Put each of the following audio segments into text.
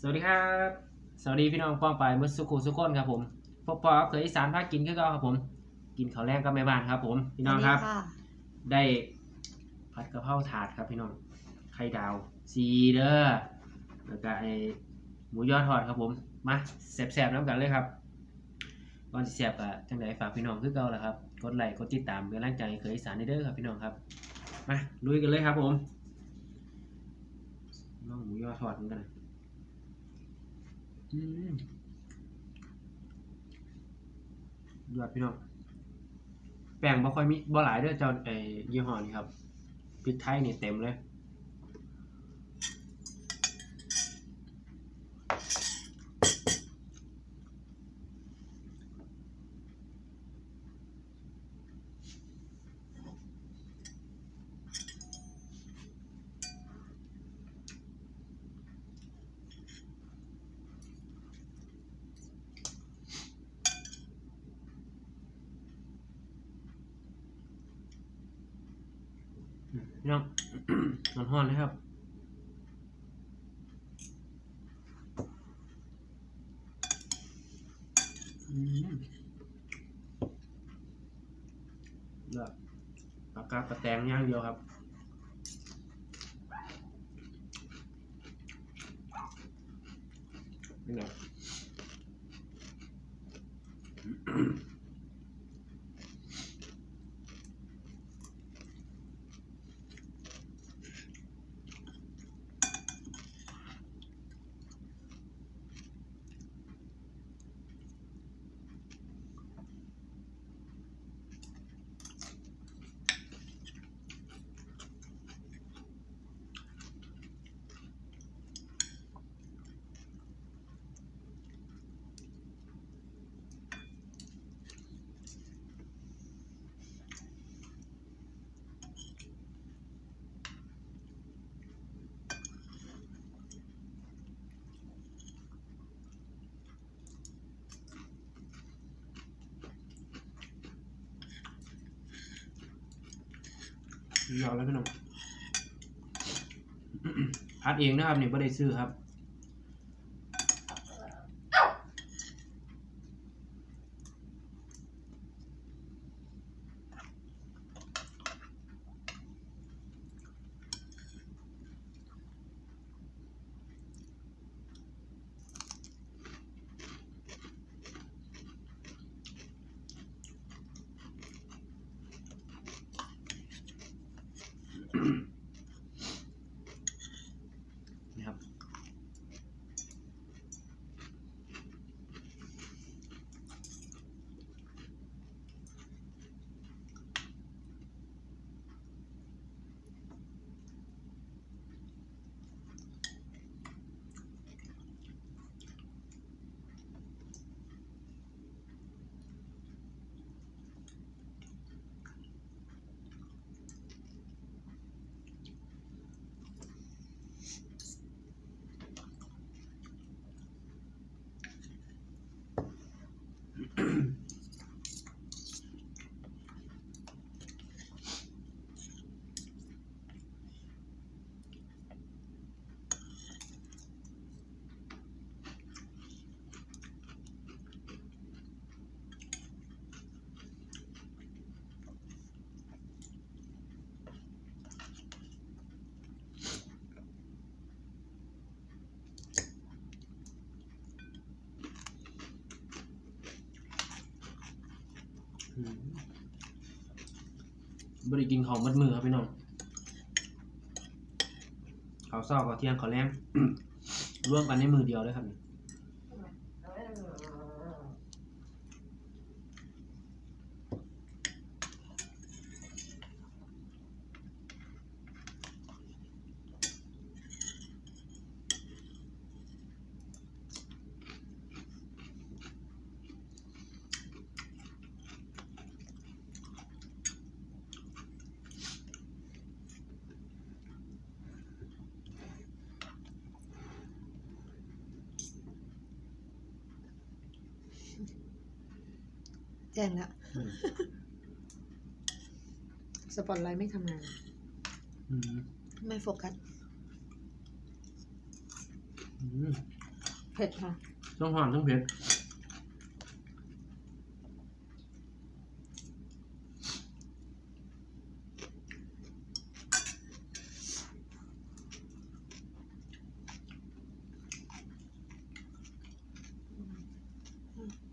สวัสดีครับ สวัสดีพี่น้องป้องไปเมื่อสุขุสุขคนครับผมพบปอเคยอีสานภาคกินคือเก็ครับผม กินข้าวแรกก็แม่บ้านครับ ผมพี่น้องครับสวัสดีะได้ผัดกะเพราถาดครับพี่น้องไข่ดาวซีเดอร์แล้วก็ไอหมูยอทอดครับผมมาแสบๆน้ำกันเลยครับก่อนจะแสบอะจังไดฝากพี่น้องคือเก่าแหละครับกดไลค์กดติดตามเป็นกำลังใจให้เคยอีสานเด้อครับพี่น้องครับมาลุยกันเลยครับผมน้องหมูยอทอดเหมือนกันนะอืม ยอดพี่น้องแป้งบ่ค่อยมีบ่หลายเด้อเจ้าไอ้ยี่ห้อนี้ครับพริกไทยนี่เต็มเลย พี่น้อง ร้อนห้อนเลยครับเลือกปากกาปลาแตงย่างเดียวครับนี่ไง ยอดแล้วพี่น้องพัดเองนะครับเนี่ยไม่ได้ซื้อครับ บริกินของมัดมือครับพี่น้องเขาวเศร้าเขาวเที่ยงเขาวแรงร่วมกันในมือเดียวเลยครับ นี่แจ้งแล้วอืมสปอตไลท์ไม่ทำงานอืมไม่โฟกัสอืมเผ็ดค่ะต้องหอมต้องเผ็ด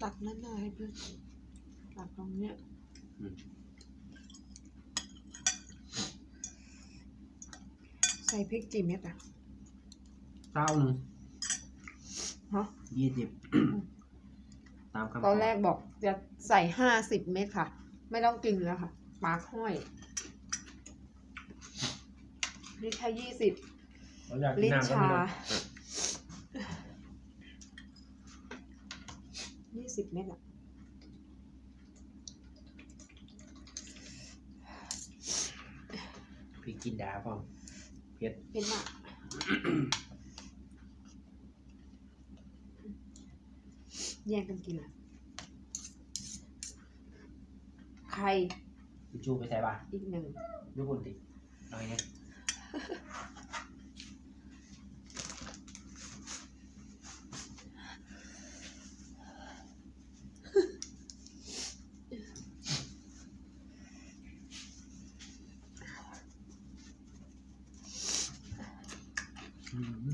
ตักหน้าๆให้เพื่อน ตักตรงเนี้ยอืมใส่พริกกี่เม็ดอะเต้าหนึ่งฮะยี่สิบตามคำขตอนแรกบอกจะใส่ห้าสิบเม็ดค่ะ ไม่ต้องกินแล้วค่ะปากห้อย นี่แค่ยี่สิบเราอยากกิลินตรน้ำก็ชาไม่ต้องยี่สิบเม็ดอะ พริกกินดาพร้อมเผ็ดเผ็ดมากแย่งกันกินอะไข่ทิชชู่ไปใส่ป่ะอีกหนึ่งยุบุนติเอาไงเนี่ย อืม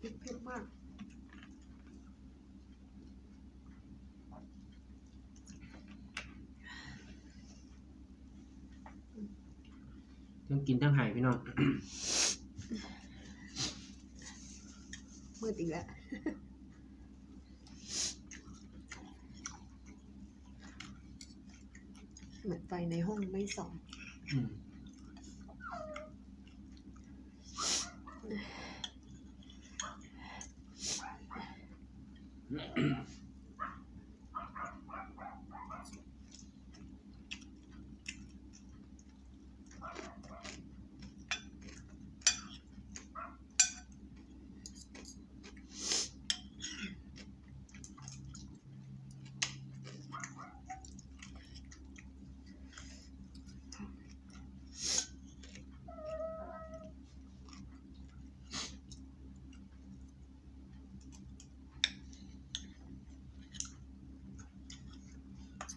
พริกเผ็ดมาก ทั้งกินทั้งหายพี่น้อง มืดอีกแล้ว เหมือนไฟในห้องไม่ส่อง อืมไม่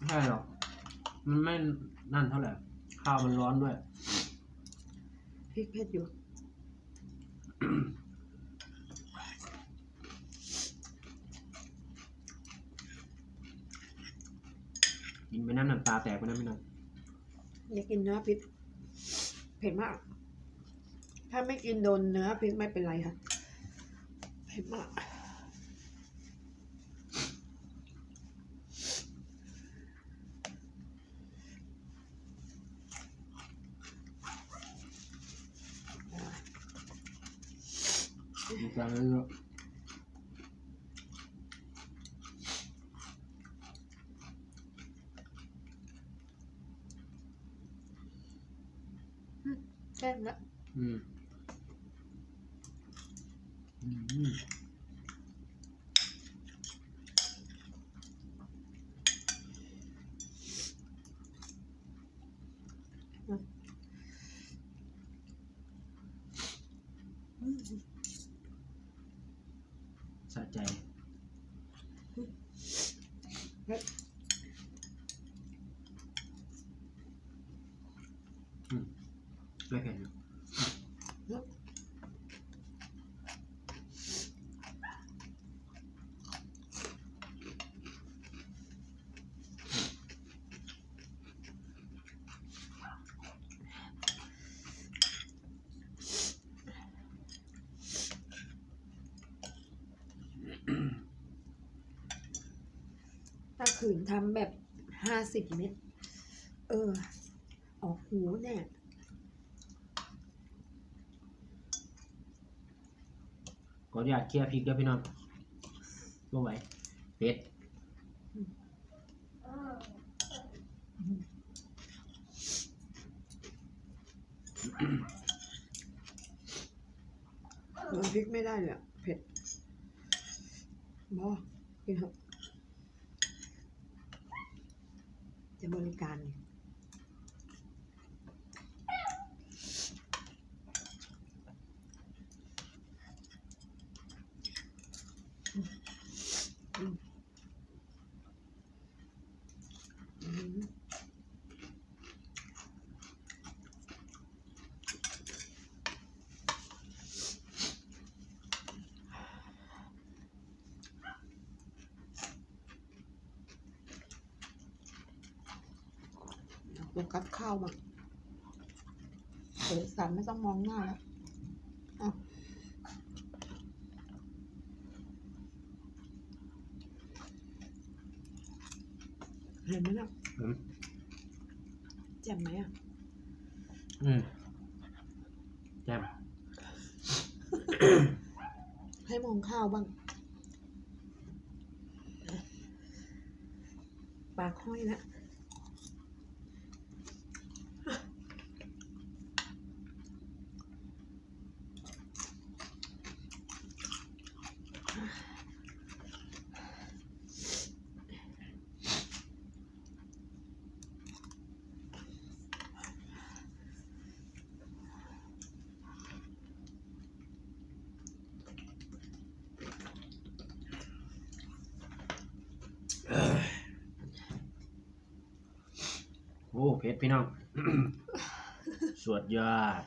ใช่หรอก มันไม่นั่นเท่าไหร่ ข้าวมันร้อนด้วย พริกเผ็ดอยู่ กินไปน้ำน้ำตาแตกไปนะพี่น้องอยากกินเนื้อพริกเผ็ดมาก ถ้าไม่กินโดนเนื้อพริกไม่เป็นไรค่ะ เผ็ดมาก ดีใจเลยก็แซ่บละอืมอืม อืม สะใจ อืมไม่เผ็ดนะ ถ้า ขืนทำแบบห้าสิบเม็ด เออ ออกหูเนี่ยขออนุญาตเคลียร์พริกด้วยพี่น้องก็ไหวเผ็ดโดนพริกไม่ได้เลยอะเผ็ดบอกินเถอะจะ บริการเนี่ยอืม โฟกัสข้าวบ้างเดี๋ยวสันไม่ต้องมองหน้าแล้วอะเห็นไหมนะอืม แจ่มไหมอะ อืมแจ่มให้มองข้าวบ้าง ปากห้อยแล้ว โอ้เพชรพี่น้อง สวดยอด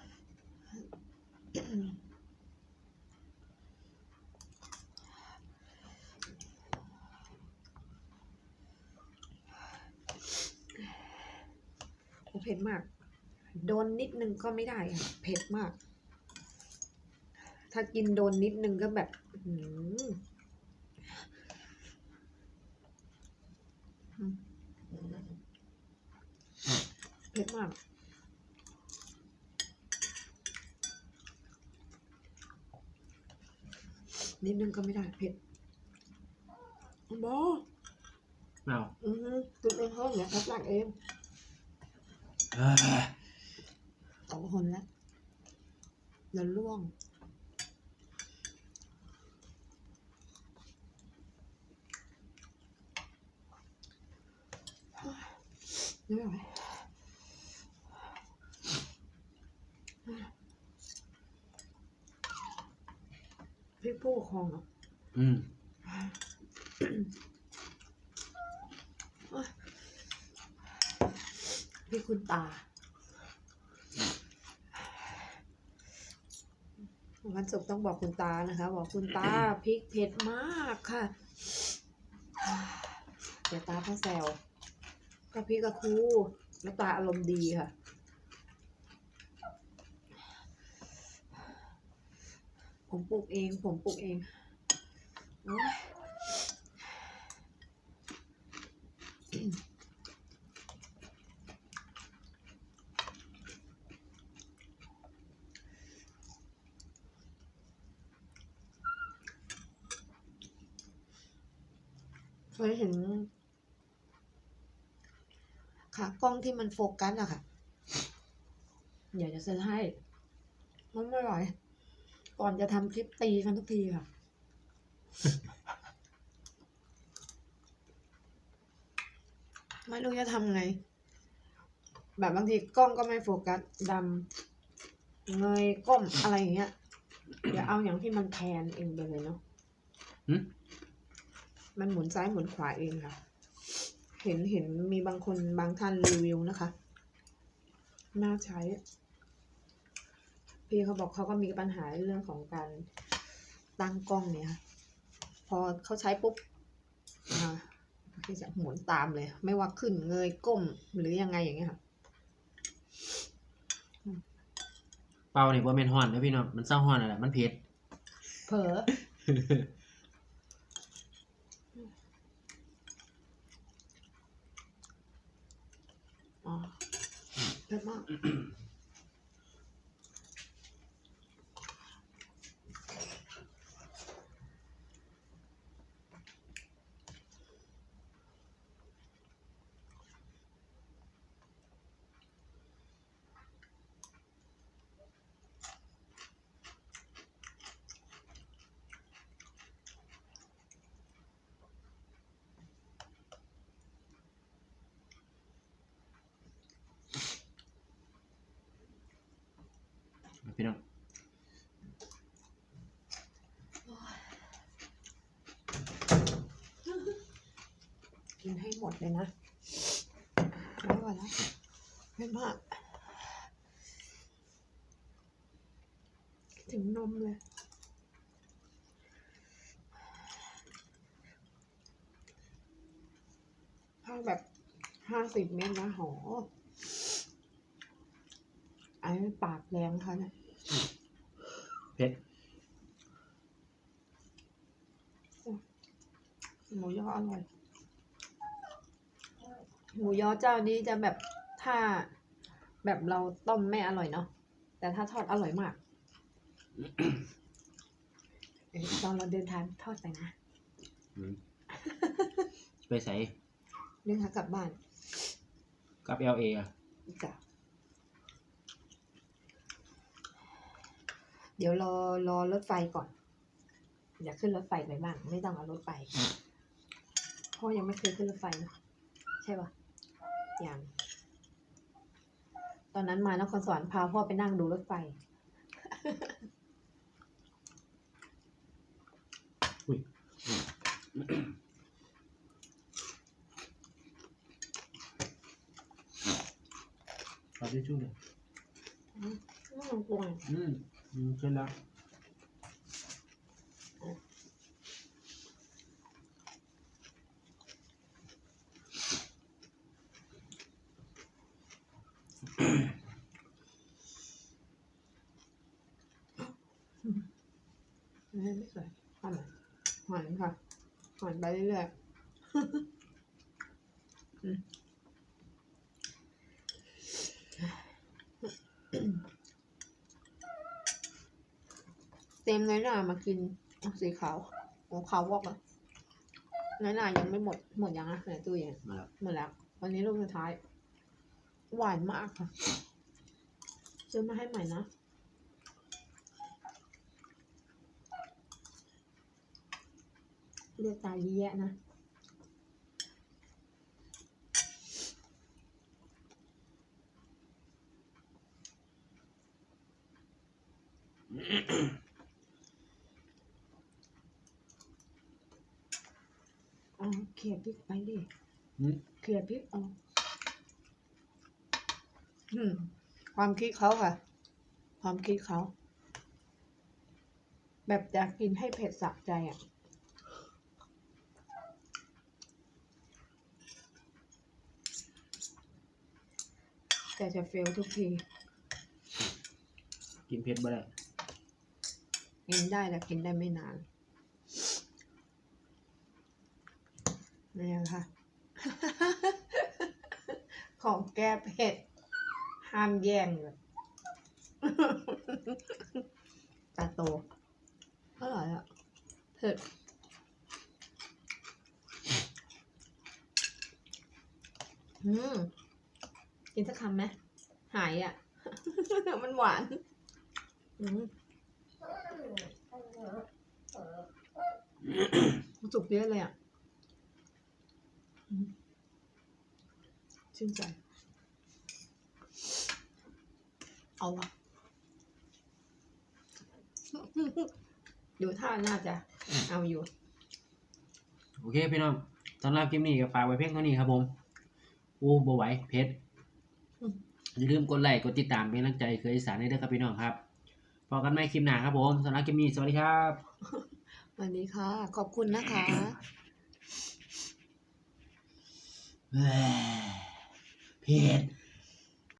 โอ้เผ็ดมาก โดนนิดนึงก็ไม่ได้อะเผ็ดมาก ถ้ากินโดนนิดนึงก็แบบ อือหืออืม เผ็ดมากนิดนึงก็ไม่ได้เผ็ดบอเอาอือฮึตุนเองเขาเนี่ยเขาตักเองเอ้ยสองคนแล้วเดี๋ยวล่วงไม่ไหวพี่ ผู้ปกครองเหรออืมพี่คุณตาวันศุกร์ต้องบอกคุณตานะคะ บอกคุณตาพริกเผ็ดมากค่ะเดี๋ยวตาพ่อแซวก็พี่กับครูแล้วตาอารมณ์ดีค่ะ ผม ปลูกเอง ผมปลูกเองโอ๊ยเคยเห็นขากล้องที่มันโฟกัสอะค่ะ เดี๋ยวจะเซ็นให้ มันไม่ไหว ก่อนจะทำคลิปตีกันทุกทีค่ะ ไม่รู้จะทำไง แบบบางทีกล้องก็ไม่โฟกัสดำเงยก้มอะไรอย่างเงี้ย เดี๋ยวเอาอย่างที่มันแทนเองไปเลยเนาะหึมันหมุนซ้ายหมุนขวาเองค่ะ เห็นเห็นมีบางคนบางท่านรีวิวนะคะ น่าใช้ พี่เขาบอกเขาก็มีปัญหาเรื่องของการตั้งกล้องเนี่ยค่ะพอเขาใช้ปุ๊บอ่าพี่จะหมุนตามเลย ไม่ว่าขึ้นเงยก้มหรือยังไงอย่างเงี้ยค่ะ เป่านี่บ่แม่นฮ้อนเด้อพี่น้องมันเศร้าฮ้อนนั่นแหละมันเผ็ดเผลออ๋อเผ็ดมาก เลยนะไม่ไหวแล้วเผ็ดมาก ถึงนมเลยถ้าแบบห้าสิบเมตรนะหอปากแรงค่ะเนี่ยเผ็ดหมูยออร่อย หมูยอเจ้านี้จะแบบถ้าแบบเราต้มไม่อร่อยเนาะแต่ถ้าทอดอร่อยมากเอ้ยตอนเราเดินทางทอดไปนะอืมไปใส่เดินทางกลับบ้านกับ LA อะอีกอะเดี๋ยวรอรอรถไฟก่อนอยากขึ้นรถไฟไปบ้าง ไม่ต้องเอารถไปพ่อยังไม่เคยขึ้นรถไฟนะใช่ปะ ยังตอนนั้นมานครสวรรค์พาพ่อไปนั่งดูรถไฟเอาทิชชู่เลยไม่ต้องกลัวอืมอืมขึ้นแล้ว ไม่ไม่สวยหันหันค่ะหันไปเรื่อยๆอืมเต็มน้อยหน่ามากินเอาสีขาวโอ้ขาววอกเลยน้อยหน่ายังไม่หมดหมดยังอะในตู้เย็นมาแล้วหมดแล้ว วันนี้ลูกสุดท้าย หวานมากค่ะซื้อมาให้ใหม่นะ เลือดตายเยอะแยะนะอ๋อเขี่ยพริกไปดิอืมเขี่ยพริกออกอืมความคิดเขาค่ะ ความคิดเขา แบบจะกินให้เผ็ดสะใจอะ แต่จะเฟลทุกที กินเผ็ดบ่ได้กินได้แต่กินได้ไม่นานนี่ค่ะ ของแก้เผ็ด ห้ามแย่งเลยตาโตอร่อยอะเผ็ดอืม กินสักคำไหมหายอะ มันหวานอืมสุกเยอะเลยอะอืมชื่นใจ เอาวะดูท่าน่าจะเอาอยู่ โอเค พี่น้องสำหรับคลิปนี้ก็ฝากไว้เพียงเท่านี้ครับผมโอ้บ่ไหวเผ็ดอืม อย่าลืมกดไลค์กดติดตามเป็นกำลังใจเคยอีสานให้ด้วยครับพี่น้องครับพอกันใหม่คลิปหน้าครับผมสำหรับคลิปนี้สวัสดีครับ สวัสดีค่ะ ขอบคุณนะคะเผ็ด